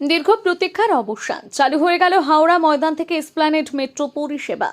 দীর্ঘ প্রতীক্ষার অবসান চালু হয়ে গেল হাওড়া ময়দান থেকে এসপ্ল্যানেড মেট্রো পরিষেবা।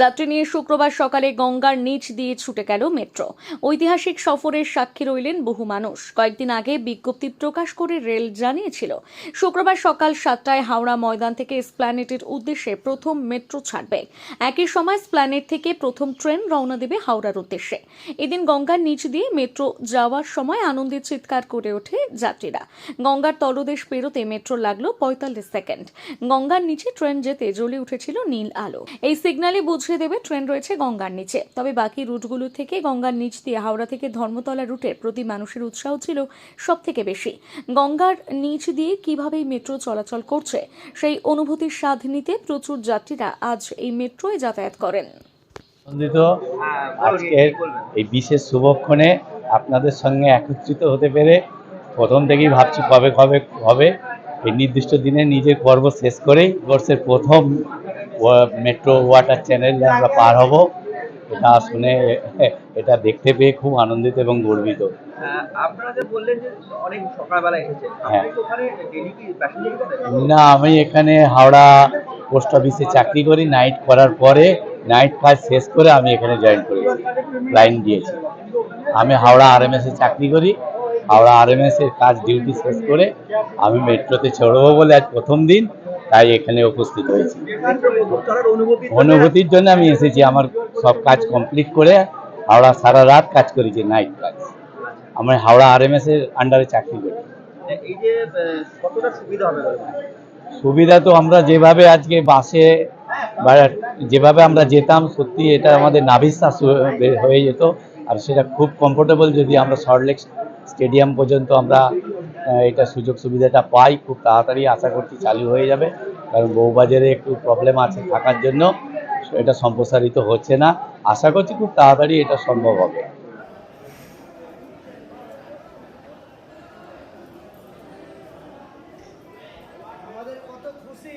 যাত্রী নিয়ে শুক্রবার সকালে গঙ্গার নিচ দিয়ে ছুটে গেল মেট্রো ঐতিহাসিক সফরের সাক্ষী রইলেন বহু মানুষ। কয়েকদিন আগে বিজ্ঞপ্তি প্রকাশ করে রেল জানিয়েছিল, শুক্রবার সকাল সাতটায় হাওড়া ময়দান থেকে এসপ্ল্যানেটের উদ্দেশ্যে প্রথম মেট্রো ছাড়বে। একই সময় স্প্ল্যানেট থেকে প্রথম ট্রেন রওনা দেবে হাওড়ার উদ্দেশ্যে। এদিন গঙ্গার নিচ দিয়ে মেট্রো যাওয়ার সময় আনন্দের চিৎকার করে ওঠে যাত্রীরা। গঙ্গার তলদেশ পেরোতে মেট্রো লাগল পঁয়তাল্লিশ সেকেন্ড। গঙ্গার নিচে ট্রেন যেতে জ্বলে উঠেছিল নীল আলো। এই সিগন্যালে বুঝিয়ে দেবে ট্রেন রয়েছে গঙ্গার নিচে। তবে বাকি রুটগুলো থেকে গঙ্গার নিচ দিয়ে হাওড়া থেকে ধর্মতলা রুটের প্রতি মানুষের উৎসাহ ছিল সব থেকে বেশি। গঙ্গার নিচ দিয়ে কীভাবে মেট্রো চলাচল করছে, সেই অনুভূতির স্বাদ নিতে প্রচুর যাত্রীরা আজ এই মেট্রোয় যাতায়াত করেন। এই বিশেষ শুভক্ষণে আপনাদের সঙ্গে একত্রিত হতে পেরে প্রথম থেকেই ভাবছি কবে কবে হবে এই নির্দিষ্ট দিনে নিজের পর্ব শেষ করেই বর্ষের প্রথম মেট্রো ওয়াটার চ্যানেল আমরা পার হব। এটা শুনে এটা দেখতে পেয়ে খুব আনন্দিত এবং গর্বিত। হ্যাঁ। না আমি এখানে হাওড়া পোস্ট অফিসে চাকরি করি। নাইট করার পরে নাইট কাজ শেষ করে আমি এখানে জয়েন করেছি। লাইন দিয়েছি। আমি হাওড়া এ চাকরি করি। হাওড়া আরএমএস এর কাজ ডিউটি শেষ করে আমি মেট্রোতে চড়বো বলে আজ প্রথম দিন, তাই এখানে উপস্থিত হয়েছি। অনুভূতির জন্য আমি এসেছি, আমার সব কাজ কমপ্লিট করে হাওড়া সারা রাত কাজ করেছি নাইট কাজ আমি হাওড়া আরএমএস এর আন্ডারে চাকরি করি। সুবিধা তো আমরা যেভাবে আজকে বাসে যেভাবে আমরা যেতাম, সত্যি এটা আমাদের নাভিশ্বাস হয়ে- যেত, আর সেটা খুব কমফোর্টেবল যদি আমরা শর্ট সল্টলেক স্টেডিয়াম পর্যন্ত আমরা এটা সুযোগ সুবিধাটা পাই, খুব তাড়াতাড়ি আশা করছি চালু হয়ে যাবে। কারণ বউবাজারে একটু প্রবলেম আছে থাকার জন্য, এটা সম্প্রসারিত হচ্ছে না। আশা করছি খুব তাড়াতাড়ি এটা সম্ভব হবে। আমাদের কত খুশি?